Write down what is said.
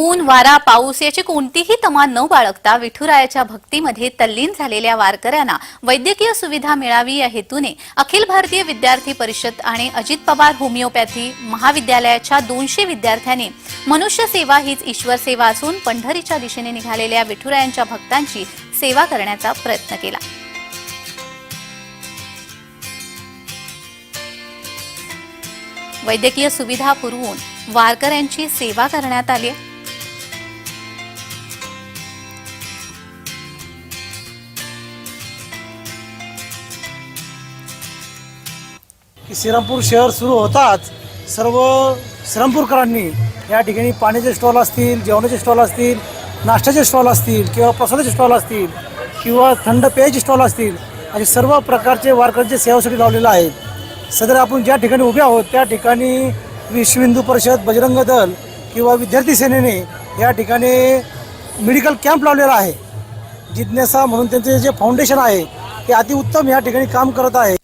ऊन वारा पाऊस याची कोणतीही तमा न बाळगता विठुरायाच्या भक्तीमध्ये तल्लीन झालेल्या वारकऱ्यांना वैद्यकीय सुविधा मिळावी या हेतूने अखिल भारतीय विद्यार्थी परिषद आणि अजित पवार होमिओपॅथी महाविद्यालयाच्या दोनशे विद्यार्थ्यांनी मनुष्य सेवा हीच ईश्वर सेवा असून पंढरीच्या दिशेने निघालेल्या विठुरायांच्या भक्तांची सेवा करण्याचा प्रयत्न केला. वैद्यकीय सुविधा पुरवून वारकऱ्यांची सेवा करण्यात आली की श्रीरामपूर शहर सुरू होताच सर्व श्रीरामपूरकरांनी या ठिकाणी पाण्याचे स्टॉल असतील जेवणाचे स्टॉल असतील नाश्त्याचे स्टॉल असतील किंवा प्रसादाचे स्टॉल असतील किंवा थंड पेयाचे स्टॉल असतील असे सर्व प्रकारचे वारकऱ्यांचे सेवासाठी लावलेलं आहे सदर आपण ज्या ठिकाणी उभे आहोत त्या ठिकाणी विश्व हिंदू परिषद बजरंग दल किंवा विद्यार्थी सेनेने या ठिकाणी मेडिकल कॅम्प लावलेला आहे. जिज्ञासा म्हणून त्यांचे जे फाउंडेशन आहे ते अतिउत्तम या ठिकाणी काम करत आहे.